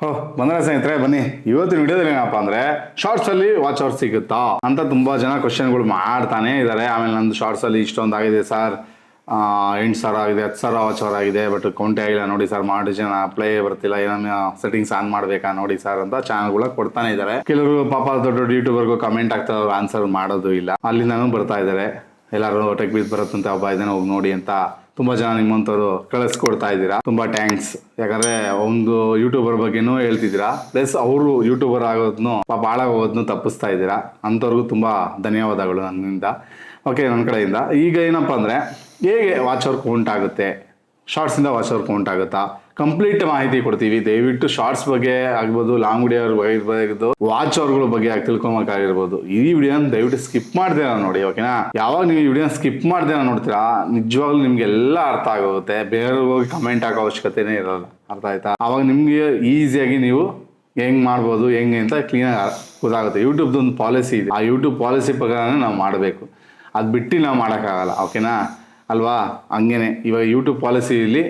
ಹೋ, ಬಂದ್ರೆ ಸ್ನೇಹಿತರೆ, ಬನ್ನಿ. ಇವತ್ತಿನ ವಿಡಿಯೋದಲ್ಲಿ ಏನಪ್ಪ ಅಂದ್ರೆ ಶಾರ್ಟ್ಸ್ ಅಲ್ಲಿ ವಾಚ್ ಅವರ್ ಸಿಗುತ್ತಾ? ಅಂತ ತುಂಬಾ ಜನ ಕ್ವಶನ್ಗಳು ಮಾಡ್ತಾನೆ ಇದ್ದಾರೆ ಆಮೇಲೆ ನಂದು ಶಾರ್ಟ್ಸ್ ಅಲ್ಲಿ ಇಷ್ಟೊಂದು ಆಗಿದೆ ಸರ್ ಎಂಟು ಸಾವಿರ ಆಗಿದೆ, ಹತ್ತು ಸಾವಿರ ವಾಚ್ ಅವರ್ ಆಗಿದೆ ಬಟ್ ಕೌಂಟೆ ಆಗಿಲ್ಲ ನೋಡಿ ಸರ್ ಮಾಡಿ ಜನ ಪ್ಲೇ ಬರ್ತಿಲ್ಲ. ಏನೋ ಸೆಟ್ಟಿಂಗ್ಸ್ ಆನ್ ಮಾಡ್ಬೇಕಾ ನೋಡಿ ಸರ್ ಅಂತ ಚಾನಲ್ಗಳ ಕೊಡ್ತಾನೆ ಇದ್ದಾರೆ ಕೆಲವರು ಪಾಪ ದೊಡ್ಡ ದೊಡ್ಡ ಯೂಟ್ಯೂಬರ್ಗೂ ಕಮೆಂಟ್ ಆಗ್ತಾ ಆನ್ಸರ್ ಮಾಡೋದು ಇಲ್ಲ. ಅಲ್ಲಿಂದನೂ ಬರ್ತಾ ಇದ್ದಾರೆ ಎಲ್ಲರೂ ಟೆಕ್ ಬೀದ್ ಬರುತ್ತಂತೆ, ಒಬ್ಬ ಇದನ್ನ ಹೋಗಿ ನೋಡಿ ಅಂತ. ತುಂಬಾ ಜನ ನಿಮ್ಮಂಥವ್ರು ಕಳಿಸ್ಕೊಡ್ತಾ ಇದ್ದೀರಾ. ತುಂಬಾ ಟ್ಯಾಂಕ್ಸ್ ಯಾಕಂದ್ರೆ ಒಂದು ಯೂಟ್ಯೂಬರ್ ಬಗ್ಗೆನೂ ಹೇಳ್ತಿದ್ದೀರಾ. ಪ್ಲಸ್ ಅವರು ಯೂಟ್ಯೂಬರ್ ಆಗೋದನ್ನು ಪಾಪ ಹಾಳಾಗೋದನ್ನು ತಪ್ಪಿಸ್ತಾ ಇದ್ದೀರಾ. ಅಂಥವ್ರಿಗೂ ತುಂಬಾ ಧನ್ಯವಾದಗಳು ನನ್ನಿಂದ. ಓಕೆ ನನ್ನ ಕಡೆಯಿಂದ. ಈಗ ಏನಪ್ಪ ಅಂದ್ರೆ, ಹೇಗೆ ವಾಚ್ ವರ್ಕ್ ಉಂಟಾಗುತ್ತೆ? ಶಾರ್ಟ್ಸಿಂದ ವಾಚ್ ಅವರ್ ಕೌಂಟ್ ಆಗುತ್ತಾ? ಕಂಪ್ಲೀಟ್ ಮಾಹಿತಿ ಕೊಡ್ತೀವಿ. ದಯವಿಟ್ಟು ಶಾರ್ಟ್ಸ್ ಬಗ್ಗೆ ಆಗ್ಬೋದು ಲಾಂಗ್ ವಿಡಿಯೋ ಬಗ್ಗೆ ವಾಚ್ ಅವರ್ಗಳ ಬಗ್ಗೆ ತಿಳ್ಕೊಬೇಕಾಗಿರ್ಬೋದು ಈ ವಿಡಿಯೋನ ದಯವಿಟ್ಟು ಸ್ಕಿಪ್ ಮಾಡ್ದೇನ ನೋಡಿ ಓಕೆನಾ ಯಾವಾಗ ನೀವು ಈ ವಿಡಿಯೋನ ಸ್ಕಿಪ್ ಮಾಡ್ದೇನ ನೋಡ್ತೀರಾ? ನಿಜವಾಗ್ಲೂ ನಿಮ್ಗೆ ಎಲ್ಲ ಅರ್ಥ ಆಗೋಗುತ್ತೆ. ಬೇರೆಯವ್ರಿಗೆ ಹೋಗಿ ಕಮೆಂಟ್ ಹಾಕೋ ಅವಶ್ಯಕತೆನೇ ಇರಲ್ಲ. ಅರ್ಥ ಆಯ್ತಾ? ಅವಾಗ ನಿಮಗೆ ಈಸಿಯಾಗಿ ನೀವು ಹೆಂಗ್ ಮಾಡ್ಬೋದು, ಹೆಂಗೆ ಅಂತ ಕ್ಲೀನಾಗಿ ಗೊತ್ತಾಗುತ್ತೆ. ಯೂಟ್ಯೂಬ್ದು ಒಂದು ಪಾಲಿಸಿ ಇದೆ. ಆ ಯೂಟ್ಯೂಬ್ ಪಾಲಿಸಿ ಪ್ರಕಾರನೇ ನಾವು ಮಾಡಬೇಕು. ಅದು ಬಿಟ್ಟು ನಾವು ಮಾಡೋಕ್ಕಾಗಲ್ಲ ಓಕೆನಾ ಅಲ್ವಾ? ಹಂಗೇನೆ. ಇವಾಗ ಯೂಟ್ಯೂಬ್ ಪಾಲಿಸಿಯಲ್ಲಿ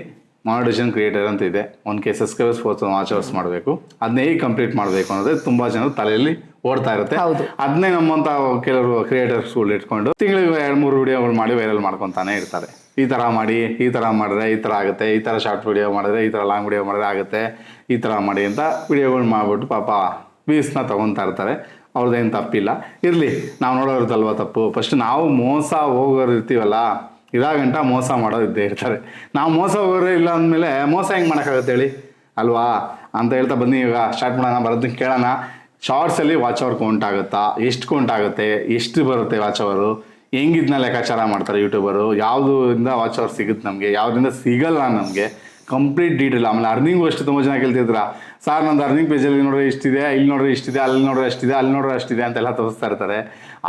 ಮಾನಿಟೇಷನ್ ಕ್ರಿಯೇಟರ್ ಅಂತ ಇದೆ. One K subscribers four watch hours ಮಾಡಬೇಕು. ಅದನ್ನೇ ಹೇಗೆ ಕಂಪ್ಲೀಟ್ ಮಾಡಬೇಕು ಅನ್ನೋದೇ ತುಂಬ ಜನ ತಲೆಯಲ್ಲಿ ಓಡ್ತಾ ಇರುತ್ತೆ. ಅದನ್ನೇ ನಮ್ಮಂತ ಕೆಲವರು ಕ್ರಿಯೇಟರ್ಸ್ಗಳು ಇಟ್ಕೊಂಡು ತಿಂಗಳಿಗೆ ಎರಡು ಮೂರು ವಿಡಿಯೋಗಳು ಮಾಡಿ ವೈರಲ್ ಮಾಡ್ಕೊತಾನೆ ಇರ್ತಾರೆ. ಈ ಥರ ಮಾಡಿ ಈ ಥರ ಮಾಡಿದ್ರೆ ಈ ಥರ ಆಗುತ್ತೆ. ಈ ಥರ ಶಾರ್ಟ್ ವಿಡಿಯೋ ಮಾಡಿದ್ರೆ ಈ ಥರ ಲಾಂಗ್ ವಿಡಿಯೋ ಮಾಡಿದ್ರೆ ಆಗುತ್ತೆ. ಈ ಥರ ಮಾಡಿ ಅಂತ ವಿಡಿಯೋಗಳು ಮಾಡಿಬಿಟ್ಟು ಪಾಪ ವ್ಯೂಸ್ನ ತೊಗೊತಾ ಇರ್ತಾರೆ. ಅವ್ರದ್ದೇನು ತಪ್ಪಿಲ್ಲ. ಇರಲಿ ನಾವು ನೋಡೋರ್ದಲ್ವ ತಪ್ಪು? ಫಸ್ಟ್ ನಾವು ಮೋಸ ಹೋಗೋರು ಇರ್ತೀವಲ್ಲ ಇದಾಗಂಟ ಮೋಸ ಮಾಡೋದು ಇದ್ದೇ ಇರ್ತಾರೆ. ನಾವು ಮೋಸ ಹೋಗೋರೇ ಇಲ್ಲ ಅಂದಮೇಲೆ ಮೋಸ ಹೆಂಗೆ ಮಾಡೋಕ್ಕಾಗುತ್ತೆ ಹೇಳಿ? ಅಲ್ವಾ? ಅಂತ ಹೇಳ್ತಾ ಬನ್ನಿ ಈಗ ಸ್ಟಾರ್ಟ್ ಮಾಡೋಣ, ಬರೋದನ್ನ ಕೇಳೋಣ. ಶಾರ್ಟ್ಸಲ್ಲಿ ವಾಚ್ ಅವರ್ ಕೌಂಟ್ ಆಗುತ್ತಾ? ಎಷ್ಟು ಕೌಂಟ್ ಆಗುತ್ತೆ? ಎಷ್ಟು ಬರುತ್ತೆ ವಾಚ್ ಅವರು ಹೆಂಗಿದ್ನ ಲೆಕ್ಕಾಚಾರ ಮಾಡ್ತಾರೆ ಯೂಟ್ಯೂಬರು ಯಾವುದರಿಂದ ವಾಚ್ ಅವರ್ ಸಿಗುತ್ತೆ ನಮಗೆ? ಯಾವುದರಿಂದ ಸಿಗಲ್ಲ ನಮಗೆ? ಕಂಪ್ಲೀಟ್ ಡೀಟೇಲ್ ಆಮೇಲೆ ಅರ್ನಿಂಗು ಅಷ್ಟು ತುಂಬ ಜನ ಕೇಳ್ತಿದ್ರ? ಸರ್ ನಂದು ಅರ್ನಿಂಗ್ ಪೇಜಲ್ಲಿ ನೋಡ್ರೆ ಇಷ್ಟಿದೆ, ಇಲ್ಲಿ ನೋಡ್ರೆ ಇಷ್ಟಿದೆ, ಅಲ್ಲಿ ನೋಡ್ರೆ ಅಷ್ಟಿದೆ, ಅಲ್ಲಿ ನೋಡ್ರೆ ಅಷ್ಟಿದೆ ಅಂತೆಲ್ಲ ತೋರಿಸ್ತಾ ಇರ್ತಾರೆ.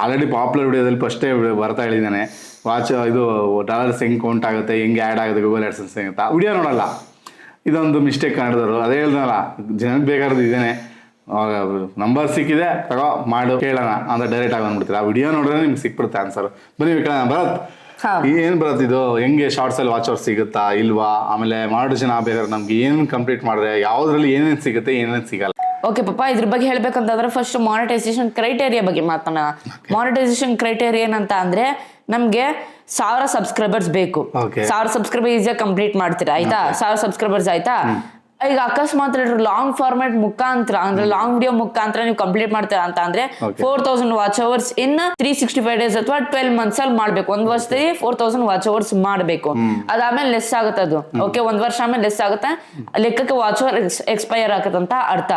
ಆಲ್ರೆಡಿ ಪಾಪ್ಯುಲರ್ ವಿಡಿಯೋದಲ್ಲಿ ಫಸ್ಟೇ ಬರ್ತಾ ಹೇಳಿದ್ದಾನೆ. ವಾಚ್ ಇದು ಡಾಲರ್ಸ್ ಹೆಂಗೆ ಕೌಂಟ್ ಆಗುತ್ತೆ ಹೆಂಗೆ ಆ್ಯಡ್ ಆಗುತ್ತೆ ಗೂಗಲ್ ಆ್ಯಡ್ಸನ್ಸ್ ಅಂತ. ವಿಡಿಯೋ ನೋಡಲ್ಲ. ಇದೊಂದು ಮಿಸ್ಟೇಕ್ ಕಾಣಿದ್ರು ಅದೇ ಹೇಳ್ದಲ್ಲ ಜನಕ್ಕೆ ಬೇಕಾದ್ರದ್ದು ಇದೇನೆ. ನಂಬರ್ ಸಿಕ್ಕಿದೆ ತಗೋ ಮಾಡು ಕೇಳೋಣ ಅಂತ ಡೈರೆಕ್ಟ್ ಆಗಿ ಬಂದ್ಬಿಡ್ತೀರಾ? ವಿಡಿಯೋ ನೋಡಿದ್ರೆ ನಿಮ್ಗೆ ಸಿಕ್ಬಿಡುತ್ತೆ ಆನ್ಸರ್ ಬನ್ನಿ ಕೇಳೋಣ ಭರತ್. ಏನು ಬರುತ್ತೆ ಬರತ್ ಇದು? ಹೆಂಗೆ ಶಾರ್ಟ್ಸ್ ಅಲ್ಲಿ ವಾಚ್ ಅವರ್ ಸಿಗುತ್ತಾ ಇಲ್ವಾ? ಆಮೇಲೆ ಮಾಡೋ ಜನ ಬೇಕಾದ್ರೆ ನಮ್ಗೆ ಏನು ಕಂಪ್ಲೀಟ್ ಮಾಡಿದ್ರೆ ಯಾವುದ್ರಲ್ಲಿ ಏನೇನು ಸಿಗುತ್ತೆ ಏನೇನು ಸಿಗಲ್ಲ? ಓಕೆ ಪಾಪ ಇದ್ರ ಬಗ್ಗೆ ಹೇಳ್ಬೇಕಂತಂದ್ರೆ ಫಸ್ಟ್ ಮಾನಿಟೈಸೇಷನ್ ಕ್ರೈಟೇರಿಯಾ ಬಗ್ಗೆ ಮಾತನಾಡೋಣ ಮಾನಿಟೈಸೇಷನ್ ಕ್ರೈಟೇರಿಯಾ ಏನಂತ ಅಂದ್ರೆ ನಮ್ಗೆ ಸಾವಿರ ಸಬ್ಸ್ಕ್ರೈಬರ್ಸ್ ಬೇಕು. ಸಾವಿರ ಸಬ್ಸ್ಕ್ರೈಬರ್ ಈಸಿಯಾಗಿ ಕಂಪ್ಲೀಟ್ ಮಾಡ್ತೀರಾ ಆಯ್ತಾ? ಸಾವಿರ ಸಬ್ಸ್ಕ್ರೈಬರ್ಸ್ ಆಯ್ತಾ? ಈಗ ಅಕಸ್ಮಾತ್ ಲಾಂಗ್ ಫಾರ್ಮ್ಯಾಟ್ ಮುಖಾಂತರ ಅಂದ್ರೆ ಲಾಂಗ್ ವಿಡಿಯೋ ಮುಖಾಂತರ ನೀವು ಕಂಪ್ಲೀಟ್ ಮಾಡ್ತೀರಾ ಅಂತ ಅಂದ್ರೆ four thousand watch hours in three sixty five days ಅಥವಾ ಟ್ವೆಲ್ ಮಂತ್ಸ್ ಅಲ್ಲಿ ಮಾಡ್ಬೇಕು. ಒಂದ್ ವರ್ಷದಲ್ಲಿ ಫೋರ್ ತೌಸಂಡ್ ವಾಚ್ ಅವರ್ಸ್ ಮಾಡ್ಬೇಕು. ಅದಾದ್ಮೇಲೆ ಲೆಸ್ ಆಗುತ್ತೆ ಅದು. ಓಕೆ ಒಂದ್ ವರ್ಷ ಆಮೇಲೆ ಲೆಸ್ ಆಗುತ್ತೆ. ಲೆಕ್ಕಕ್ಕೆ ವಾಚ್ ಅವರ್ ಎಕ್ಸ್ಪೈರ್ ಆಗತ್ತಂತ ಅಂತ ಅರ್ಥ.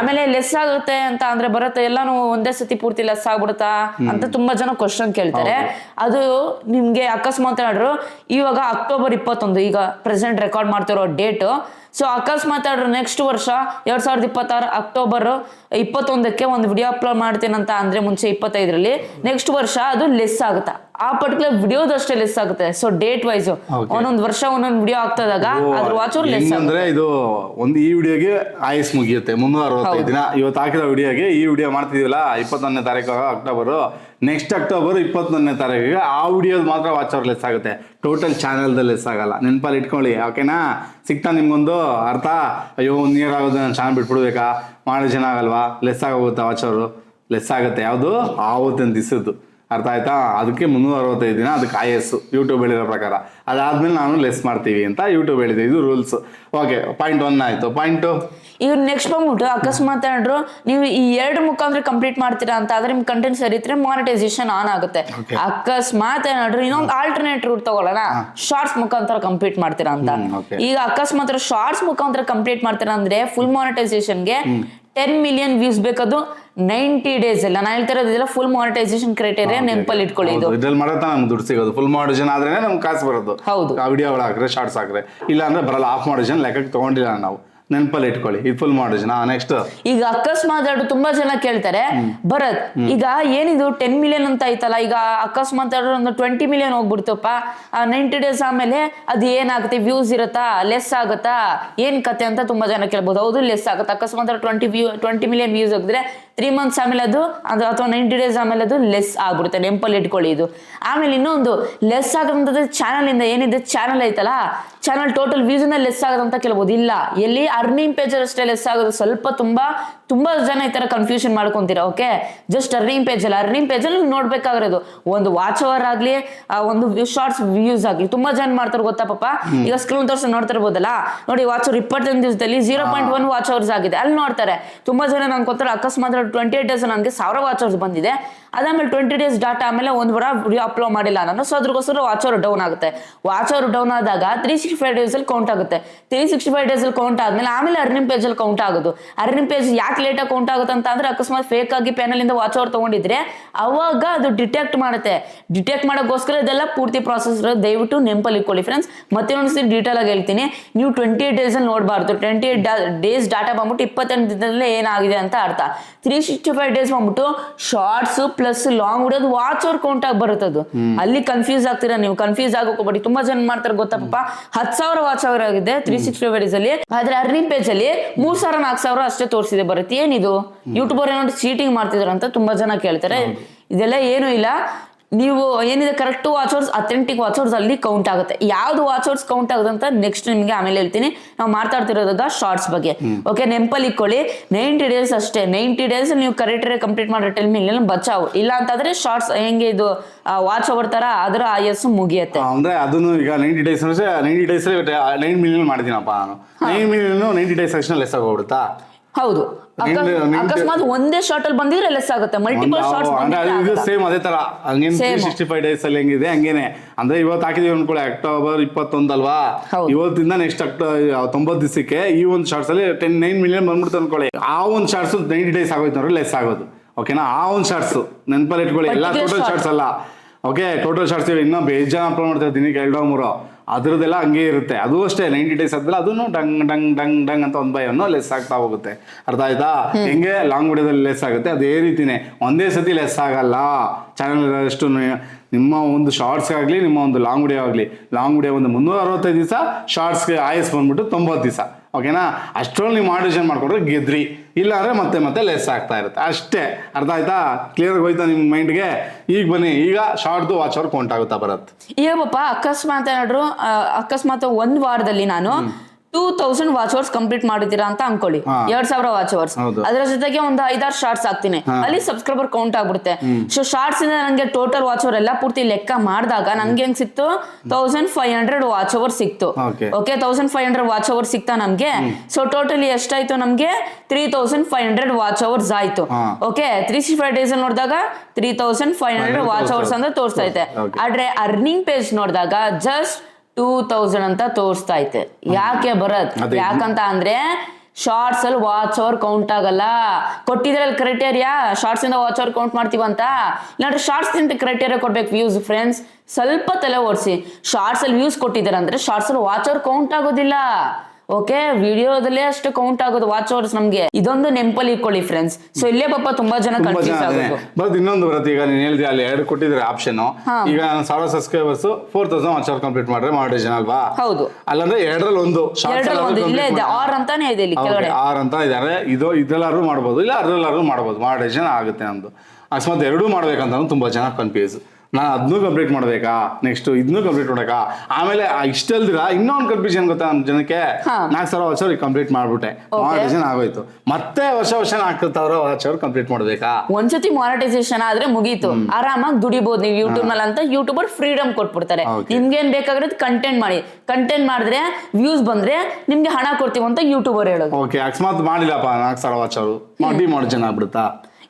ಆಮೇಲೆ ಲೆಸ್ ಆಗುತ್ತೆ ಅಂತ ಅಂದ್ರೆ ಬರುತ್ತೆ ಎಲ್ಲಾನು ಒಂದೇ ಸತಿ ಪೂರ್ತಿ ಲೆಸ್ ಆಗ್ಬಿಡುತ್ತಾ ಅಂತ ತುಂಬಾ ಜನ ಕ್ವಶನ್ ಕೇಳ್ತಾರೆ. ಅದು ನಿಮ್ಗೆ ಅಕಸ್ಮಾತ್ ಇವಾಗ ಅಕ್ಟೋಬರ್ ಇಪ್ಪತ್ತೊಂದು ಈಗ ಪ್ರೆಸೆಂಟ್ ರೆಕಾರ್ಡ್ ಮಾಡ್ತಿರೋ ಡೇಟ್ ಸೊ ಅಕಸ್ಮಾತ್ ಹೇಳ್ರು ನೆಕ್ಸ್ಟ್ ವರ್ಷ, ಎರಡ್ ಸಾವಿರದ ಇಪ್ಪತ್ತಾರು ಅಕ್ಟೋಬರ್ ಇಪ್ಪತ್ತೊಂದಕ್ಕೆ ಒಂದು ವಿಡಿಯೋ ಅಪ್ಲೋಡ್ ಮಾಡ್ತೀನಂತ ಅಂದ್ರೆ ಮುಂಚೆ ಇಪ್ಪತ್ತೈದರಲ್ಲಿ ನೆಕ್ಸ್ಟ್ ವರ್ಷ ಅದು ಲೆಸ್ ಆಗುತ್ತೆ? ಆ ಪರ್ಟಿಕ್ಯುಲರ್ ವಿಡಿಯೋದಷ್ಟೇ ಲೆಸ್ ಆಗುತ್ತೆ. So date wise. ಒಂದೊಂದ್ ವರ್ಷ ಒಂದೊಂದ್ ವಿಡಿಯೋ ಆಗ್ತದಾಗ ಅದ್ರ ವಾಚ್ ಲೆಸ್ ಹೆಂಗಂದ್ರೆ ಇದು ಒಂದು ಈ ವಿಡಿಯೋಗೆ ಆಯುಸ್ ಮುಗಿಯುತ್ತೆ ಮುನ್ನೂರ ಅರವತ್ತೈದು ದಿನ. ಇವತ್ತು ಹಾಕಿದ ವಿಡಿಯೋಗೆ ಈ ವಿಡಿಯೋ ಮಾಡ್ತಿದೀವಲ್ಲ ಇಪ್ಪತ್ತೊಂದನೇ ತಾರೀಕು ಅಕ್ಟೋಬರ್. ನೆಕ್ಸ್ಟ್ ಅಕ್ಟೋಬರ್ ಇಪ್ಪತ್ತೊಂದನೇ ತಾರೀಕಿಗೆ ಆ ವಿಡಿಯೋದು ಮಾತ್ರ ವಾಚ್ ಅವರ್ ಲೆಸ್ ಆಗುತ್ತೆ. ಟೋಟಲ್ ಚಾನಲ್ದಲ್ಲಿ ಲೆಸ್ ಆಗಲ್ಲ. ನೆನಪಲ್ಲಿ ಇಟ್ಕೊಳ್ಳಿ ಓಕೆನಾ ಸಿಗ್ತಾ ನಿಮ್ಗೊಂದು ಅರ್ಥ? ಅಯ್ಯೋ ಒಂದು ಇಯರ್ ಆಗೋದು ನಾನು ಚಾನಲ್ ಬಿಟ್ಬಿಡ್ಬೇಕಾ? ಮಾಡೋ ಜನ ಆಗಲ್ವಾ? ಲೆಸ್ ಆಗೋಗುತ್ತಾ ವಾಚ್ ಅವರು? ಲೆಸ್ ಆಗುತ್ತೆ. ಯಾವುದು? ಆವತ್ತಿನ ದಿವಸದ್ದು ಅರ್ಥ ಆಯ್ತಾ ಅದಕ್ಕೆ ಮುನ್ನೂರ ಅರವತ್ತೈದು ದಿನ ಅದಕ್ಕೆ ಆಯಸ್ಸು ಯೂಟ್ಯೂಬ್ ಹೇಳಿರೋ ಪ್ರಕಾರ. ಅದಾದ್ಮೇಲೆ ನಾನು ಲೆಸ್ ಮಾಡ್ತೀವಿ ಅಂತ ಯೂಟ್ಯೂಬ್ ಹೇಳಿದೆ. ಇದು ರೂಲ್ಸ್ ಓಕೆ ಪಾಯಿಂಟ್ ಒನ್ ಆಯ್ತು. ಪಾಯಿಂಟ್ ಇವ್ರು ನೆಕ್ಸ್ಟ್ ಬಂದ್ಬಿಟ್ಟು ಅಕಸ್ಮಾತ್ ಏನಾದ್ರು ನೀವು ಈ ಎರಡು ಮುಖಾಂತರ ಕಂಪ್ಲೀಟ್ ಮಾಡ್ತೀರಾ ಅಂತ ಆದ್ರೆ ನಿಮ್ ಕಂಟೆಂಟ್ ಸರಿ ಇದ್ರೆ ಮಾನಿಟೈಸೇಷನ್ ಆನ್ ಆಗುತ್ತೆ. ಅಕಸ್ಮಾತ್ ಏನಾದ್ರು ಇನ್ನೊಂದು ಆಲ್ಟರ್ನೇಟ್ ರೂಟ್ ತಗೊಳ್ಳೋಣ. ಶಾರ್ಟ್ಸ್ ಮುಖಾಂತರ ಕಂಪ್ಲೀಟ್ ಮಾಡ್ತೀರಾ ಅಂತ. ಈಗ ಅಕಸ್ಮಾತ್ ಶಾರ್ಟ್ಸ್ ಮುಖಾಂತರ ಕಂಪ್ಲೀಟ್ ಮಾಡ್ತೀರಾ ಅಂದ್ರೆ ಫುಲ್ ಮಾನಿಟೈಸೇಷನ್ಗೆ ಟೆನ್ ಮಿಲಿಯನ್ ವ್ಯೂಸ್ ಬೇಕದು ನೈಂಟಿ ಡೇಸ್ ಎಲ್ಲ ನಾನು ಹೇಳ್ತಾ ಇರೋದಿಲ್ಲ ಫುಲ್ ಮಾನಿಟೈಸೇಷನ್ ಕ್ರೈಟೇರಿಯಾ ನೆಂಪಲ್ಲಿ ಇಟ್ಕೊಳ್ಳಿ ಇದು. ಇದ್ರಲ್ಲಿ ಮಾಡತ್ತಾ ನಮ್ಗೆ ದುಡ್ಡು ಸಿಗೋದು. ಫುಲ್ ಮಾಡಿಷನ್ ಆದ್ರೆ ನಮ್ಗೆ ಕಾಸು ಬರೋದು. ಹೌದು. ಆ ವಿಡಿಯೋಗಳು ಹಾಕ್ರೆ ಶಾರ್ಟ್ಸ್ ಹಾಕ್ರೆ. ಇಲ್ಲ ಅಂದ್ರೆ ಬರಲ್ಲ ಆಫ್ ಮಾಡಿಷನ್ ಲೆಕ್ಕಕ್ಕೆ ತಗೊಂಡಿಲ್ಲ ನಾವು. ನೆನಪಲ್ಲಿ ಇಟ್ಕೊಳ್ಳಿ ಇದು ಫುಲ್ ಮಾಡಿಷನ್ ನೆಕ್ಸ್ಟ್ ಈಗ ಅಕಸ್ಮಾತ್ ಎರಡು ತುಂಬಾ ಜನ ಕೇಳ್ತಾರೆ ಭರತ್ ಈಗ ಏನಿದು ಟೆನ್ ಮಿಲಿಯನ್ ಅಂತ ಐತಲ್ಲ ಈಗ ಅಕಸ್ಮಾತ್ ಎರಡು ಒಂದು ಟ್ವೆಂಟಿ ಮಿಲಿಯನ್ ಹೋಗ್ಬಿಡ್ತಪ್ಪ ನೈಂಟಿ ಡೇಸ್ ಆಮೇಲೆ ಅದು ಏನಾಗುತ್ತೆ ವ್ಯೂಸ್ ಇರುತ್ತಾ ಲೆಸ್ ಆಗುತ್ತಾ ಏನ್ ಕತೆ ಅಂತ ತುಂಬಾ ಜನ ಕೇಳ್ಬೋದು. ಹೌದು ಲೆಸ್ ಆಗುತ್ತೆ. ಅಕಸ್ಮಾತ್ twenty view twenty million views ಹೋಗಿದ್ರೆ ತ್ರೀ ಮಂತ್ಸ್ ಆಮೇಲೆ ಅದು ಅದು ಅಥವಾ ನೈಂಟಿ ಡೇಸ್ ಆಮೇಲೆ ಅದು ಲೆಸ್ ಆಗ್ಬಿಡುತ್ತೆ ನೆಂಪಲ್ಲಿ ಇಟ್ಕೊಳ್ಳಿ ಇದು. ಆಮೇಲೆ ಇನ್ನೊಂದು ಲೆಸ್ ಆಗದಂಥದ್ದು ಚಾನಲ್ ಇಂದ ಏನಿದೆ? ಚಾನಲ್ ಐತಲ್ಲ? ಚಾನಲ್ ಟೋಟಲ್ ವ್ಯೂಸ್ನ ಲೆಸ್ ಆಗೋದಂತ ಕೇಳ್ಬೋದು. ಇಲ್ಲ ಎಲ್ಲಿ ಅರ್ನಿಂಗ್ ಪೇಜ್ ಅಷ್ಟೇ ಲೆಸ್ ಆಗೋದು. ಸ್ವಲ್ಪ ತುಂಬಾ ತುಂಬಾ ಜನ ಈ ತರ ಕನ್ಫ್ಯೂಷನ್ ಮಾಡ್ಕೊಂತೀರ ಓಕೆ ಜಸ್ಟ್ ಅರ್ನಿಂಗ್ ಪೇಜ್ ಅಲ್ಲ. ಅರ್ನಿಂಗ್ ಪೇಜ್ ಅಲ್ಲಿ ನೋಡ್ಬೇಕಾಗಿರೋದು. ಒಂದು ವಾಚ್ ಅವರ್ ಆಗ್ಲಿ ಆ ಒಂದು ಶಾರ್ಟ್ಸ್ ವ್ಯೂಸ್ ಆಗ್ಲಿ. ತುಂಬಾ ಜನ ಮಾಡ್ತಾರೆ ಗೊತ್ತಾ ಪಾಪ? ಈಗ ಸ್ಕ್ರೀನ್ ತೋರಿಸಿ ನೋಡ್ತಿರ್ಬೋದಲ್ಲ ನೋಡಿ ವಾಚ್ ಅವರ್ ಇಪ್ಪತ್ತೊಂದು ದಿವಸದಲ್ಲಿ zero point one watch hours ಆಗಿದೆ. ಅಲ್ಲಿ ನೋಡ್ತಾರೆ. ತುಂಬಾ ಜನ ನಂಗೆ ಗೊತ್ತಾರೆ ಅಕಸ್ಮಾತ್ ಟ್ವೆಂಟಿ ಏಟ್ ಡೇಸ್ ನನಗೆ ಸಾವಿರ ವಾಚರ್ಸ್ ಬಂದಿದೆ. ಅದಾದ್ಮೇಲೆ ಟ್ವೆಂಟಿ ಡೇಸ್ ಡಾಟಾ ಆಮೇಲೆ ಒಂದು ವಾರ ವಿಡಿಯೋ ಅಪ್ಲೋಡ್ ಮಾಡಿಲ್ಲ ನಾನು. ಸೊ ಅದ್ರಗೋಸ್ಕರ ವಾಚ್ ಅವರ್ ಡೌನ್ ಆಗುತ್ತೆ. ವಾಚ್ ಅವರ್ ಡೌನ್ ಆದಾಗ ತ್ರೀ ಸಿಕ್ಸ್ಟಿ ಫೈವ್ ಡೇಸ್ ಅಲ್ಲಿ ಕೌಂಟ್ ಆಗುತ್ತೆ. ತ್ರೀ ಸಿಕ್ಸ್ಟಿ ಫೈವ್ ಡೇಸ್ ಅಲ್ಲಿ ಕೌಂಟ್ ಆದ್ಮೇಲೆ ಆಮೇಲೆ ಅರ್ನಿಂಗ್ ಪೇಜಲ್ಲಿ ಕೌಂಟ್ ಆಗೋದು. ಅರ್ನಿಂಗ್ ಪೇಜ್ ಯಾಕೆ ಲೇಟ್ ಆಗಿ ಕೌಂಟ್ ಆಗುತ್ತೆ ಅಂತ ಅಂದ್ರೆ ಅಕಸ್ಮಾತ್ ಫೇಕ್ ಆಗಿ ಪ್ಯಾನಲ್ ಇಂದ ವಾಚ್ ಅವರ್ ತಗೊಂಡಿದ್ರೆ ಅವಾಗ ಅದು ಡಿಟೆಕ್ಟ್ ಮಾಡುತ್ತೆ. ಡಿಟೆಕ್ಟ್ ಮಾಡೋಕ್ಕೋಸ್ಕರ ಇದೆಲ್ಲ ಪೂರ್ತಿ ಪ್ರಾಸೆಸ್ ದಯವಿಟ್ಟು ನೆಂಪಲ್ಲಿ ಇಟ್ಕೊಳ್ಳಿ ಫ್ರೆಂಡ್ಸ್ ಮತ್ತೆ ಒಂದ್ಸತಿ ಡೀಟೇಲ್ ಆಗಿ ಹೇಳ್ತೀನಿ. ನೀವು ಟ್ವೆಂಟಿ ಏಟ್ ಡೇಸ್ ಅಲ್ಲಿ ನೋಡಬಾರ್ದು. ಟ್ವೆಂಟಿ ಏಟ್ ಡೇಸ್ ಡಾಟಾ ಬಂದ್ಬಿಟ್ಟು ಇಪ್ಪತ್ತೆಂಟು ದಿನದಲ್ಲಿ ಏನಾಗಿದೆ ಅಂತ ಅರ್ಥ. ತ್ರೀ ಸಿಕ್ಸ್ಟಿ ಫೈವ್ ಡೇಸ್ ಬಂದ್ಬಿಟ್ಟು ಶಾರ್ಟ್ಸ್ ಪ್ಲಸ್ ಲಾಂಗ್ ಉಡೋದು ವಾಚ್ ಅವ್ರ ಕೌಂಟ್ ಆಗಿ ಬರುತ್ತೆ ಅದು. ಅಲ್ಲಿ ಕನ್ಫ್ಯೂಸ್ ಆಗ್ತೀರಾ ನೀವು? ಕನ್ಫ್ಯೂಸ್ ಆಗೋಕೋಬೇಡಿ ತುಂಬಾ ಜನ ಮಾಡ್ತಾರೆ ಗೊತ್ತಪ್ಪ. ಹತ್ ಸಾವಿರ ವಾಚ್ ಅವರ್ ಆಗಿದೆ ತ್ರೀ ಸಿಕ್ಸ್ಟಿ ಫೈವ್ ಅಲ್ಲಿ. ಆದ್ರೆ ಅರ್ನಿಂಗ್ ಪೇಜ್ ಅಲ್ಲಿ ಮೂರ್ ಸಾವಿರ ನಾಲ್ಕು ಸಾವಿರ ಅಷ್ಟೇ ತೋರಿಸಿದೆ ಬರುತ್ತೆ. ಏನಿದು? ಯೂಟ್ಯೂಬರ್ ಏನೋ ಚೀಟಿಂಗ್ ಮಾಡ್ತಿದಾರೆ ಅಂತ ತುಂಬಾ ಜನ ಕೇಳ್ತಾರೆ. ಇದೆಲ್ಲ ಏನು ಇಲ್ಲ. ನೀವು ಏನಿದೆ ಕರೆಕ್ಟ್ ವಾಚರ್ಸ್ ಅಥೆಂಟಿಕ್ ವಾಚರ್ಸ್ ಅಲ್ಲಿ ಕೌಂಟ್ ಆಗುತ್ತೆ. ಯಾವ್ದು ವಾಚರ್ಸ್ ಕೌಂಟ್ ಆಗುತ್ತೆ ಅಂತ ನೆಕ್ಸ್ಟ್ ನಿಮಗೆ ಆಮೇಲೆ ಹೇಳ್ತೀನಿ. ನಾವು ಮಾತಾಡ್ತಿರೋದಾಗ ಶಾರ್ಟ್ಸ್ ಬಗ್ಗೆ. ಓಕೆ ನೆಂಪಲ್ಲಿ ಇಕ್ಕೊಳ್ಳಿ. ನೈಂಟಿ ಡೇಸ್ ಅಷ್ಟೇ. ನೈಂಟಿ ಡೇಸ್ ನೀವು ಕರೆಕ್ಟ್ ಕಂಪ್ಲೀಟ್ ಮಾಡೋ ಟೈಮ್ ಇಲ್ಲ ಬಚಾವು. ಇಲ್ಲ ಅಂತಂದ್ರೆ ಶಾರ್ಟ್ಸ್ ಹೆಂಗೆ ಇದು ವಾಚ್ ಓವರ್ ತರ ಅದರ ಆಯಸ್ಸು ಮುಗಿಯುತ್ತೆ. ಅಂದ್ರೆ ಅದನ್ನು ಈಗ ninety days ninety days nine million ಮಾಡಿದೀನಪ್ಪ ನಾನು. ನೈನ್ ಮಿಲಿಯನ್ ನೈಂಟಿ ಡೇಸ್ ಅಷ್ಟೇ ಲೆಸ್ ಆಗೋಗ್ಬಿಡುತ್ತಾ? ಹೌದು. ಅಕಸ್ಮಾತ್ ಒಂದೇ ಶಾರ್ಟ್ ಅಲ್ಲಿ ಬಂದಿದ್ರೆ ಲೆಸ್ ಆಗುತ್ತೆ ಮಲ್ಟಿಪಲ್ ಶಾರ್ಟ್ಸ್ ಸೇಮ್ ಅದೇ ತರ. ಹಂಗೇನು. ಸಿಕ್ಸ್ಟಿ ಫೈವ್ ಡೇಸ್ ಅಲ್ಲಿ ಹೆಂಗಿದೆ? ಹಂಗೇನೆ. ಅಂದ್ರೆ ಇವತ್ತು ಹಾಕಿದೀವಿ ಅನ್ಕೊಳ್ಳಿ ಅಕ್ಟೋಬರ್ ಇಪ್ಪತ್ತೊಂದಲ್ವಾ. ಇವತ್ತಿಂದ ನೆಕ್ಸ್ಟ್ ಅಕ್ಟೋ ತೊಂಬತ್ತು ದಿವಸಕ್ಕೆ ಈ ಒಂದು ಶಾರ್ಟ್ಸ್ ಅಲ್ಲಿ ಟೆನ್ ನೈನ್ ಮಿಲಿಯನ್ ಬಂದ್ಬಿಡ್ತು ಅನ್ಕೊಳ್ಳಿ. ಆ ಒಂದು ಶಾರ್ಟ್ಸ್ ನೈಂಟಿ ಡೇಸ್ ಆಗೋಯ್ತು ಅಂದ್ರೆ ಲೆಸ್ ಆಗೋದು. ಓಕೆನಾ ಆ ಒಂದು ಶಾರ್ಟ್ಸ್ ನೆನಪಲ್ಲಿ ಇಟ್ಕೊಳ್ಳಿ. ಎಲ್ಲ ಟೋಟಲ್ ಶಾರ್ಟ್ಸ್ ಅಲ್ಲ. ಓಕೆ ಟೋಟಲ್ ಶಾರ್ಟ್ಸ್ ಇನ್ನೂ ಬೇಜಾನ್ ಅಪ್ಲೋಡ್ ಮಾಡ್ತಾರೆ ದಿನಕ್ಕೆ ಎರಡು ಮೂರು ಅದ್ರದ್ದೆಲ್ಲ ಹಂಗೆ ಇರುತ್ತೆ. ಅದು ಅಷ್ಟೇ ನೈಂಟಿ ಡೇಸ್ ಆದ್ಮೇಲೆ ಅದನ್ನು ಡಂಗ್ ಡಂಗ್ ಡಂಗ್ ಡಂಗ್ ಅಂತ ಒಂದು ಬೈ ಅನ್ನೋ ಲೆಸ್ ಆಗ್ತಾ ಹೋಗುತ್ತೆ. ಅರ್ಥ ಆಯ್ತಾ? ಹೆಂಗೆ? ಲಾಂಗ್ ವಿಡಿಯೋದಲ್ಲಿ ಲೆಸ್ ಆಗುತ್ತೆ. ಅದೇ ರೀತಿನೇ ಒಂದೇ ಸತಿ ಲೆಸ್ ಆಗಲ್ಲ. ಚಾನಲ್ ಅಷ್ಟು ನಿಮ್ಮ ಒಂದು ಶಾರ್ಟ್ಸ್ ಆಗಲಿ ನಿಮ್ಮ ಒಂದು ಲಾಂಗ್ ವಿಡಿಯೋ ಆಗಲಿ. ಲಾಂಗ್ ವಿಡಿಯೋ ಒಂದು ಮುನ್ನೂರ ಅರವತ್ತೈದು ದಿವಸ ಶಾರ್ಟ್ಸ್ಗೆ ಆಯಸ್ ಬಂದ್ಬಿಟ್ಟು ತೊಂಬತ್ತು ದಿವಸ. ಓಕೆನಾ ಅಷ್ಟರಲ್ಲಿ ನೀವು ಮಾಡಿಷನ್ ಮಾಡ್ಕೊಂಡ್ರೆ ಗೆದ್ರಿ. ಇಲ್ಲ ಅಂದ್ರೆ ಮತ್ತೆ ಮತ್ತೆ ಲೆಸ್ ಆಗ್ತಾ ಇರುತ್ತೆ. ಅಷ್ಟೇ. ಅರ್ಥ ಆಯ್ತಾ? ಕ್ಲಿಯರ್ ಹೋಯ್ತಾ ನಿಮ್ಮ ಮೈಂಡ್ಗೆ ಈಗ ಬನ್ನಿ. ಈಗ ಶಾರ್ಟ್ದು ವಾಚ್ ಅವ್ರ ಕೌಂಟ್ ಆಗುತ್ತಾ ಬರುತ್ತೆ ಈಗ ಪಾಪ ಅಕಸ್ಮಾತ್ ಏನಾದ್ರು ಅಕಸ್ಮಾತ್ ಒಂದ್ ವಾರದಲ್ಲಿ ನಾನು two thousand watch hours complete ಮಾಡಿದ್ದೀರಾ ಅಂತ ಅನ್ಕೊಳ್ಳಿ. ಎರಡ್ ಸಾವಿರ ವಾಚ್ ಅವರ್ಸ್. ಅದರ ಜೊತೆಗೆ ಒಂದು ಐದಾರು ಶಾರ್ಟ್ಸ್ ಹಾಕ್ತೀನಿ. ಅಲ್ಲಿ ಸಬ್ಸ್ಕ್ರೈಬರ್ ಕೌಂಟ್ ಆಗ್ಬಿಡುತ್ತೆ. ಸೊ ಶಾರ್ಟ್ಸ್ ಇಂದ ನನಗೆ ಟೋಟಲ್ ವಾಚ್ ಅವರ್ ಎಲ್ಲ ಪೂರ್ತಿ ಲೆಕ್ಕ ಮಾಡಿದಾಗ ನಂಗೆ ಹೆಂಗ್ ಸಿಕ್ತು? Thousand five hundred watch hour ಸಿಕ್ತು. Okay thousand five hundred watch hour ಸಿಕ್ತಾ ನಮ್ಗೆ? ಸೊ ಟೋಟಲಿ ಎಷ್ಟಾಯ್ತು ನಮ್ಗೆ? Three thousand five hundred watch hours ಆಯ್ತು. Okay three six five days ನೋಡಿದಾಗ three thousand five hundred watch hours ಅಂತ ತೋರಿಸ್ತೈತೆ ಆದ್ರೆ ಅರ್ನಿಂಗ್ ಪೇಜ್ ನೋಡಿದಾಗ ಜಸ್ಟ್ ಟೂ ತೌಸಂಡ್ ಅಂತ ತೋರಿಸ್ತಾ ಐತೆ. ಯಾಕೆ ಬರತ್. ಯಾಕಂತ ಅಂದ್ರೆ ಶಾರ್ಟ್ಸ್ ಅಲ್ಲಿ ವಾಚ್ ಅವರ್ ಕೌಂಟ್ ಆಗಲ್ಲ. ಕೊಟ್ಟಿದ್ರಲ್ಲಿ ಕ್ರೈಟೇರಿಯಾ ಶಾರ್ಟ್ಸ್ ಇಂದ ವಾಚ್ ಅವರ್ ಕೌಂಟ್ ಮಾಡ್ತೀವಂತ ಇಲ್ಲಾಂದ್ರೆ ಶಾರ್ಟ್ಸ್ ಇಂದ ಕ್ರೈಟೇರಿಯಾ ಕೊಡ್ಬೇಕು ವ್ಯೂಸ್ ಫ್ರೆಂಡ್ಸ್ ಸ್ವಲ್ಪ ತಲೆ ಓಡಿಸಿ. ಶಾರ್ಟ್ಸ್ ಅಲ್ಲಿ ವ್ಯೂಸ್ ಕೊಟ್ಟಿದ್ದಾರೆ ಅಂದ್ರೆ ಶಾರ್ಟ್ಸ್ ಅಲ್ಲಿ ವಾಚ್ ಅವರ್ ಕೌಂಟ್ ಆಗೋದಿಲ್ಲ. ಓಕೆ ವಿಡಿಯೋದಲ್ಲೇ ಅಷ್ಟು ಕೌಂಟ್ ಆಗೋದು ವಾಚ್ ಅವರ್ಸ್ ನಮ್ಗೆ. ಇದೊಂದು ನೆಂಪಲ್ಲಿ ಇಟ್ಕೊಳ್ಳಿ ಫ್ರೆಂಡ್ಸ್ ಸೊ ಇಲ್ಲೇ ಪಾಪ ತುಂಬಾ ಜನ ಕನ್ಫ್ಯೂಸ್ ಆಗೋದು. ಬಟ್ ಇನ್ನೊಂದು ಬರುತ್ತೆ ಈಗ ನೀನ್ ಹೇಳಿದ್ರೆ ಅಲ್ಲಿ ಎರಡು ಕೊಟ್ಟಿದ್ರೆ ಆಪ್ಷನ್ ಈಗ ನಾನು ಸಾವಿರ subscribers four thousand watch hour complete ಮಾಡ್ರೆ ಮಾಡಿಷನ್ ಅಲ್ವಾ? ಹೌದು. ಅಲ್ಲಂದ್ರೆ ಎರಡರಲ್ಲಿ ಒಂದು ಎರಡರಲ್ಲಿ ಒಂದು ಇಲ್ಲೇ ಇದೆ ಆರ್ ಅಂತಾನೆ ಇದೆ ಇಲ್ಲಿ ಕೆಳಗಡೆ. ಆರ್ ಅಂತ ಇದಾರೆ. ಇದು ಇದ್ರಲ್ಲಾದ್ರೂ ಮಾಡ್ಬೋದು ಇಲ್ಲ ಅದ್ರಲ್ಲಾದ್ರೂ ಮಾಡ್ಬೋದು ಜನ ಆಗುತ್ತೆ ನಮ್ದು ಅಕಸ್ಮಾತ್ ಎರಡೂ ಮಾಡ್ಬೇಕಂತ ತುಂಬಾ ಜನ ಕನ್ಫ್ಯೂಸ್ ನಾನು ಅದನ್ನೂ ಕಂಪ್ಲೀಟ್ ಮಾಡ್ಬೇಕಾ? ನೆಕ್ಸ್ಟ್ ಇದನ್ನೂ ಕಂಪ್ಲೀಟ್ ಮಾಡಬೇಕಾ? ಆಮೇಲೆ ಇಷ್ಟಲ್ದಿರ ಇನ್ನೊಂದು ಕನ್ಫ್ಯೂಷನ್ ಗೊತ್ತಾ ನಮ್ಮ ಜನಕ್ಕೆ. ನಾಲ್ಕು ಸಾವಿರ ವರ್ಷ ಅವ್ರಿಗೆ ಕಂಪ್ಲೀಟ್ ಮಾಡ್ಬಿಟ್ಟೆ. ಮಾನಿಟೈಸೇಷನ್ ಆಗೋಯ್ತು. ಮತ್ತೆ ವರ್ಷ ವರ್ಷ ನಾಲ್ಕು ಸಾವಿರ ವಾಚ್ ಅವ್ರು ಕಂಪ್ಲೀಟ್ ಮಾಡ್ಬೇಕಾ? ಒಂದ್ಸತಿ ಮಾನಿಟೈಸೇಷನ್ ಆದ್ರೆ ಮುಗೀತು. ಆರಾಮಾಗಿ ದುಡಿಬಹುದು ನೀವು ಯೂಟ್ಯೂಬ್ನಲ್ಲಿ ಅಂತ ಯೂಟ್ಯೂಬರ್ ಫ್ರೀಡಮ್ ಕೊಟ್ಬಿಡ್ತಾರೆ. ನಿಮ್ಗೆ ಏನ್ ಬೇಕಾಗಿರೋದು ಕಂಟೆಂಟ್ ಮಾಡಿ. ಕಂಟೆಂಟ್ ಮಾಡಿದ್ರೆ ವ್ಯೂಸ್ ಬಂದ್ರೆ ನಿಮ್ಗೆ ಹಣ ಕೊಡ್ತೀವಿ ಅಂತ ಯೂಟ್ಯೂಬರ್ ಹೇಳೋದು. ಓಕೆ ಅಕಸ್ಮಾತ್ ಮಾಡಿಲ್ಲಪ್ಪ ನಾಲ್ಕು ಸಾವಿರ ವರ್ಷ ಅವರು ಮಾಡಿ ಮಾಡಿ ಜನ ಆಗ್ಬಿಡುತ್ತಾ?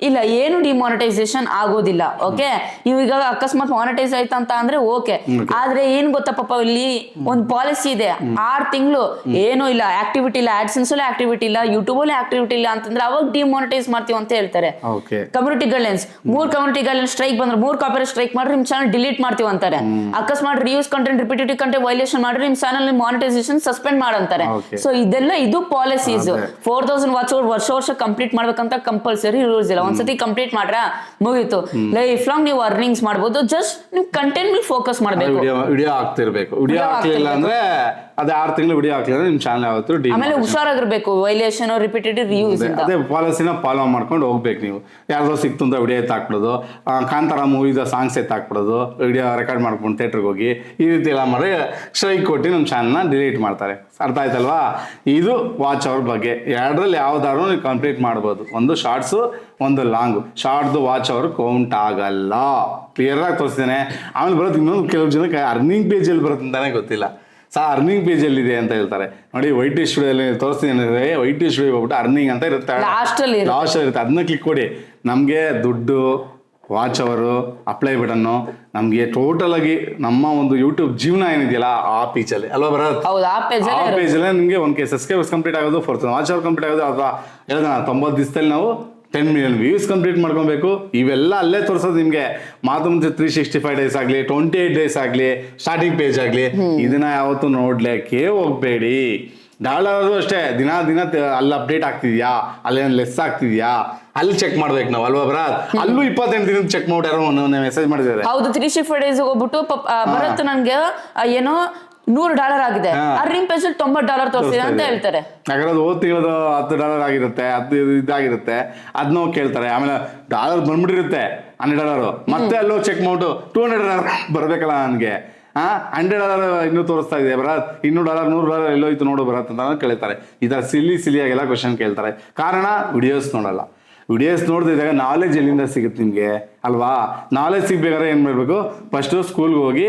ಇಲ್ಲ ಏನು ಡಿಮಾನಿಟೈಸೇಷನ್ ಆಗೋದಿಲ್ಲ ಓಕೆ ನೀವು ಈಗ ಅಕಸ್ಮಾತ್ ಮಾನಿಟೈಸ್ ಆಯ್ತಾ ಅಂತ ಅಂದ್ರೆ ಓಕೆ ಆದ್ರೆ ಏನ್ ಗೊತ್ತಾ ಪಾಪ ಇಲ್ಲಿ ಒಂದು ಪಾಲಿಸಿ ಇದೆ. ಆರ್ ತಿಂಗಳು ಏನೂ ಇಲ್ಲ ಆಕ್ಟಿವಿಟಿ ಇಲ್ಲ ಆಡ್ಸನ್ಸ್ ಅಲ್ಲಿ ಆಕ್ಟಿವಿಟಿ ಇಲ್ಲ ಯೂಟ್ಯೂಬ್ ಅಲ್ಲಿ ಆಕ್ಟಿವಿಟಿ ಇಲ್ಲ ಅಂತಂದ್ರೆ ಅವಾಗ ಡಿಮಾನಿಟೈಸ್ ಮಾಡ್ತೀವಿ ಅಂತ ಹೇಳ್ತಾರೆ. ಕಮ್ಯುನಿಟಿ ಗೈಡ್ಲೈನ್ಸ್ ಮೂರ್ ಕಮ್ಯುನಿಟಿ ಗೈಡ್ಲೈನ್ಸ್ ಸ್ಟ್ರೈಕ್ ಬಂದ್ರೆ ಮೂರ್ ಕಾಪಿ ಸ್ಟ್ರೈಕ್ ಮಾಡ್ರಿ ನಿಮ್ ಚಾನಲ್ ಡಿಲೀಟ್ ಮಾಡ್ತೀವಿ ಅಂತಾರೆ. ಅಕಸ್ಮಾತ್ reuse content repetitive content violation ಮಾಡ್ರಿ ನಿಮ್ ಚಾನಲ್ ಮಾನಿಟೈಸೇಷನ್ ಸಸ್ಪೆಂಡ್ ಮಾಡಂತಾರೆ. ಸೊ ಇದೆಲ್ಲ ಇದು ಪಾಲಿಸೀಸ್. ಫೋರ್ ತೌಸಂಡ್ ವಾಚ್ ವರ್ಷ ವರ್ಷ ಕಂಪ್ಲೀಟ್ ಮಾಡ್ಬೇಕಂತ ಕಂಪಲ್ಸರಿ ರೂಲ್ಸ್ ಇಲ್ಲ. ಒಂದ್ಸತಿ ಕಂಪ್ಲೀಟ್ ಮಾಡ್ರ ಮುಗೀತು. ಲೈಫ್ ಲಾಂಗ್ ನೀವು ಅರ್ನಿಂಗ್ಸ್ ಮಾಡ್ಬೋದು. ಜಸ್ಟ್ ನೀವು ಕಂಟೆಂಟ್ ಮೇಲೆ ಫೋಕಸ್ ಮಾಡಬೇಕು. ವಿಡಿಯೋ ಆಗ್ತಿರ್ಬೇಕು. ವಿಡಿಯೋ ಆಗ್ಲಿಲ್ಲ ಹಾಕ್ಲಿಲ್ಲ ಅಂದ್ರೆ ಅದೇ ಆರು ತಿಂಗಳು ವಿಡಿಯೋ ಹಾಕ್ಲಿಲ್ಲ ನಿಮ್ ಚಾನಲ್ ಯಾವತ್ತು ಆಮೇಲೆ ಹುಷಾರಾಗಿರ್ಬೇಕು. ವೈಲೇಷನ್ ರಿಪೀಟೆಡ್ ಯೂಸ್ ಅದೇ ಪಾಲಿಸಿನ ಫಾಲೋ ಮಾಡ್ಕೊಂಡು ಹೋಗ್ಬೇಕು ನೀವು. ಯಾರ್ದೋ ಸಿಕ್ತು ಅಂತ ವಿಡಿಯೋ ಎತ್ತಾಕ್ಬಿಡೋದು ಆ, ಕಾಂತಾರ ಮೂವಿದ ಸಾಂಗ್ಸ್ ಎತ್ತಾಕ್ಬಿಡೋದು ವಿಡಿಯೋ ರೆಕಾರ್ಡ್ ಮಾಡ್ಕೊಂಡು ಥಿಯೇಟ್ರಿಗೆ ಹೋಗಿ ಈ ರೀತಿ ಎಲ್ಲ ಮಾಡಿ ಸ್ಟ್ರೈಕ್ ಕೊಟ್ಟು ನಮ್ಮ ಚಾನಲ್ನ ಡಿಲೀಟ್ ಮಾಡ್ತಾರೆ. ಅರ್ಥ ಆಯ್ತಲ್ವಾ? ಇದು ವಾಚ್ ಅವರ್ ಬಗ್ಗೆ. ಎರಡರಲ್ಲಿ ಯಾವ್ದಾದ್ರು ನೀವು ಕಂಪ್ಲೀಟ್ ಮಾಡ್ಬೋದು. ಒಂದು ಶಾರ್ಟ್ಸು ಒಂದು ಲಾಂಗು ಶಾರ್ಟ್ದು ವಾಚ್ ಅವರ್ ಕೌಂಟ್ ಆಗಲ್ಲ. ಕ್ಲಿಯರ್ ಆಗಿ ತೋರಿಸ್ತೇನೆ. ಆಮೇಲೆ ಬರೋದು ಇನ್ನೊಂದು ಕೆಲವು ಜನಕ್ಕೆ ಅರ್ನಿಂಗ್ ಪೇಜಲ್ಲಿ ಬರುತ್ತೆ ಅಂತಲೇ ಗೊತ್ತಿಲ್ಲ. ಸಾ ಅರ್ನಿಂಗ್ ಪೇಜಲ್ಲಿ ಇದೆ ಅಂತ ಹೇಳ್ತಾರೆ. ನೋಡಿ ವೈಟ್ ಸ್ಟುಡಿಯೋದಲ್ಲಿ ತೋರಿಸ್ತೀನಿ ಅಂದರೆ ವೈಟ್ ಸ್ಟುಡಿಯೋ ಹೋಗ್ಬಿಟ್ಟು ಅರ್ನಿಂಗ್ ಅಂತ ಇರುತ್ತೆ. ಲಾಸ್ಟ್ ಅಲ್ಲಿ ಇರುತ್ತೆ. ಲಾಸ್ಟ್ ಇರುತ್ತೆ. ಅದನ್ನ ಕ್ಲಿಕ್ ಕೊಡಿ. ನಮಗೆ ದುಡ್ಡು ವಾಚ್ ಅವರು ಅಪ್ಲೈ ಬಟನ್ನು ನಮಗೆ ಟೋಟಲ್ ಆಗಿ ನಮ್ಮ ಒಂದು ಯೂಟ್ಯೂಬ್ ಜೀವನ ಏನಿದೆಯಲ್ಲ ಆ ಪೀಚಲ್ಲಿ ಅಲ್ವಾ ಬರೋದು ಹೌದು ಆ ಪೇಜ್ ಆ ಪೇಜಲ್ಲೇ ನಿಮಗೆ ಒನ್ ಕೆ ಸಬ್ಸ್ಕ್ರೈಬರ್ಸ್ ಕಂಪ್ಲೀಟ್ ಆಗೋದು ಫೋರ್ ವಾಚ್ ಅವರ್ ಕಂಪ್ಲೀಟ್ ಆಗೋದು ಅಥವಾ ಹೇಳಿದ ತೊಂಬತ್ತು ದಿವಸದಲ್ಲಿ ನಾವು ಟೆನ್ ಮಿಲಿಯನ್ ವ್ಯೂಸ್ ಕಂಪ್ಲೀಟ್ ಮಾಡ್ಕೊಬೇಕು. ಇವೆಲ್ಲ ಅಲ್ಲೇ ತೋರಿಸೋದು ನಿಮಗೆ. ಮಾತು ಮುಂಚೆ ತ್ರೀ ಸಿಕ್ಸ್ಟಿ ಫೈವ್ ಡೇಸ್ ಆಗಲಿ ಟ್ವೆಂಟಿ ಏಟ್ ಡೇಸ್ ಆಗಲಿ ಸ್ಟಾರ್ಟಿಂಗ್ ಪೇಜ್ ಆಗಲಿ. ಇದನ್ನ ಯಾವತ್ತು ನೋಡ್ಲಿಕ್ಕೆ ಹೋಗ್ಬೇಡಿ. ಡಾಲರ್ ಅಷ್ಟೇ ದಿನ ದಿನ ಅಲ್ಲಿ ಅಪ್ಡೇಟ್ ಆಗ್ತಿದ್ಯಾ? ಅಲ್ಲೇನು ಲೆಸ್ ಆಗ್ತಿದ್ಯಾ? ಅಲ್ಲಿ ಚೆಕ್ ಮಾಡ್ಬೇಕು ನಾವು ಅಲ್ವಾ ಬರ ಅಲ್ಲೂ ಇಪ್ಪತ್ತೆಂಟು ದಿನ ಚೆಕ್ ಮಾಡಿ ಯಾರೋ ಮೆಸೇಜ್ ಮಾಡಿದ್ದಾರೆ. ಹೌದು ತ್ರೀ ಸಿಕ್ಸ್ ಡೇಸ್ ಹೋಗ್ಬಿಟ್ಟು ಪಾಪ- ಆ, ಭರತ್ ನನ್ಗೆ ಆ, ಏನೋ ನೂರು ಡಾಲರ್ ಆಗಿದೆ. ಅರ್ನಿಂಗ್ ಪೇಜ್ ತೊಂಬತ್ತು ಡಾಲರ್ ತೋರಿಸಿದೆ ಅಂತ ಹೇಳ್ತಾರೆ. ಯಾಕಂದ್ರೆ ಅದು ಓದ್ ತಿಂಗಳದು ಹತ್ತು ಡಾಲರ್ ಆಗಿರುತ್ತೆ ಹತ್ತು ಇದು ಇದಾಗಿರುತ್ತೆ ಅದನ್ನ ಕೇಳ್ತಾರೆ. ಆಮೇಲೆ ಡಾಲರ್ ಬಂದ್ಬಿಟ್ಟಿರುತ್ತೆ ಹಂಡ್ರೆಡ್ ಡಾಲರ್ ಮತ್ತೆ ಅಲ್ಲೋ ಚೆಕ್ ಮಾಡ್ಬಿಟ್ಟು ಟೂ ಹಂಡ್ರೆಡ್ ಡಾಲರ್ ಬರಬೇಕಲ್ಲ ನನಗೆ. ಹಾ ಹಂಡ್ರೆಡ್ ಡಾಲರ್ ಇನ್ನೂ ತೋರಿಸ್ತಾ ಇದೆ ಬರತ್ ಇನ್ನೂರು ಡಾಲರ್ ನೂರು ಡಾಲರ್ ಎಲ್ಲೋಯ್ತು ನೋಡು ಬರತ್ ಅಂತ ಕೇಳ್ತಾರೆ. ಈ ಸಿಲಿ ಸಿಲಿ ಸಿಲಿಯಾಗೆಲ್ಲ ಕ್ವಶನ್ ಕೇಳ್ತಾರೆ. ಕಾರಣ ವಿಡಿಯೋಸ್ ನೋಡಲ್ಲ. ವಿಡಿಯೋಸ್ ನೋಡ್ತಿದ್ದಾಗ ನಾಲೆಜ್ ಎಲ್ಲಿಂದ ಸಿಗುತ್ತೆ ನಿಮಗೆ? ಅಲ್ವಾ? ನಾಲೆಜ್ ಸಿಗ್ಬೇಕಾದ್ರೆ ಏನು ಮಾಡಬೇಕು? ಫಸ್ಟು ಸ್ಕೂಲ್ಗೆ ಹೋಗಿ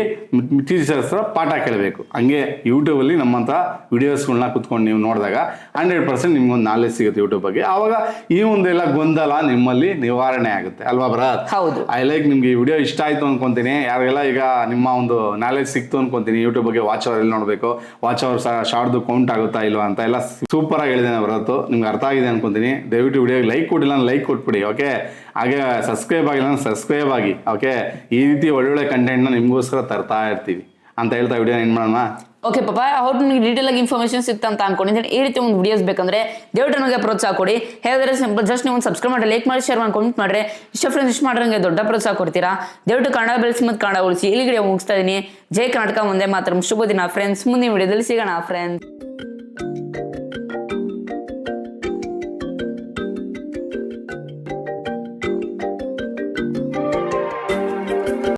ಟೀಚರ್ ಹತ್ರ ಪಾಠ ಕೇಳಬೇಕು. ಹಂಗೆ ಯೂಟ್ಯೂಬಲ್ಲಿ ನಮ್ಮಂಥ ವಿಡಿಯೋಸ್ಗಳನ್ನ ಕುತ್ಕೊಂಡು ನೀವು ನೋಡಿದಾಗ ಹಂಡ್ರೆಡ್ ಪರ್ಸೆಂಟ್ ನಿಮ್ಗೊಂದು ನಾಲೆಜ್ ಸಿಗುತ್ತೆ ಯೂಟ್ಯೂಬ್ ಬಗ್ಗೆ. ಆವಾಗ ಈ ಒಂದೆಲ್ಲ ಗೊಂದಲ ನಿಮ್ಮಲ್ಲಿ ನಿವಾರಣೆ ಆಗುತ್ತೆ. ಅಲ್ವಾ ಭರತ್? ಹೌದು. ಐ ಲೈಕ್ ನಿಮ್ಗೆ ಈ ವಿಡಿಯೋ ಇಷ್ಟ ಆಯ್ತು ಅನ್ಕೊಂತೀನಿ. ಯಾರಿಗೆಲ್ಲ ಈಗ ನಿಮ್ಮ ಒಂದು ನಾಲೆಜ್ ಸಿಕ್ತು ಅನ್ಕೊಂತೀನಿ ಯೂಟ್ಯೂಬ್ ಬಗ್ಗೆ ವಾಚ್ ಅವರ್ ಎಲ್ಲಿ ನೋಡಬೇಕು. ವಾಚ್ ಅವರ್ ಸಹ ಶಾರ್ಟ್ದು ಕೌಂಟ್ ಆಗುತ್ತಾ ಇಲ್ವಾ ಅಂತ ಎಲ್ಲ ಸೂಪರ್ ಆಗಿ ಹೇಳಿದ್ದೇನೆ ಬರತ್ತು ನಿಮ್ಗೆ ಅರ್ಥ ಆಗಿದೆ ಅನ್ಕೊಂತೀನಿ. ದಯವಿಟ್ಟು ವಿಡಿಯೋಗೆ ಲೈಕ್ ಕೊಟ್ಟಿಲ್ಲ ಲೈಕ್ ಕೊಟ್ಬಿಡಿ ಓಕೆ ಹಾಗೆ ಸಬ್ಸ್ಕ್ರೈಬ್ ಆಗಿಲ್ಲ ಸಬ್ಸ್ಕ್ರೈಬ್ ಆಗಿ ಓಕೆ ಈ ರೀತಿ ಒಳ್ಳೊಳ್ಳೆ ಕಂಟೆಂಟ್ನ ನಿಮಗೋಸ್ಕರ ತರ್ತಾ ಇರ್ತೀವಿ. ಅಂತ ಹೇಳ್ತಾ ವಿಡಿಯೋ ಏನು ಮಾಡೋಣ? ಓಕೆ ಪಾಪ, ಅವ್ರು ನಿಮಗೆ ಡೀಟೇಲ್ ಆಗಿ ಇನ್ಫಾರ್ಮೇಷನ್ ಸಿಕ್ತ ಅಂತ ಅನ್ಕೊಂಡಿದ್ದೀನಿ ಈ ರೀತಿ ಒಂದು ವಿಡಿಯೋಸ್ ಬೇಕಂದ್ರೆ ದೇವ್ರ ನನಗೆ ಪ್ರೋತ್ಸಾಹ ಕೊಡಿ. ಹೇಳಿದ್ರೆ ಸಿಂಪಲ್ ಜಸ್ಟ್ ನೀವು ಒಂದು ಸಬ್ಸ್ಕ್ರೈಬ್ ಮಾಡಿ ಲೈಕ್ ಮಾಡಿ ಶೇರ್ ಮಾಡಿ ಕಮೆಂಟ್ ಮಾಡ್ರೆ. ಇಷ್ಟ ಫ್ರೆಂಡ್ಸ್ ಇಷ್ಟ ಮಾಡ್ರಂಗೆ ದೊಡ್ಡ ಪ್ರೋತ್ಸಾಹ ಕೊಡ್ತೀರಾ? ದಯವಿಟ್ಟು ಕನ್ನಡ ಬೆಳೆಸಿ ಮತ್ತು ಕನ್ನಡ ಉಳಿಸಿ. ಇಲ್ಲಿ ವಿಡಿಯೋ ಮುಗಿಸ್ತಾ ಇದ್ದೀನಿ ಜೈ ಕರ್ನಾಟಕ ಮುಂದೆ ಮಾತ್ರ. ಶುಭ ದಿನ ಫ್ರೆಂಡ್ಸ್ ಮುಂದಿನ ವಿಡಿಯೋದಲ್ಲಿ ಸಿಗೋಣ ಫ್ರೆಂಡ್ಸ್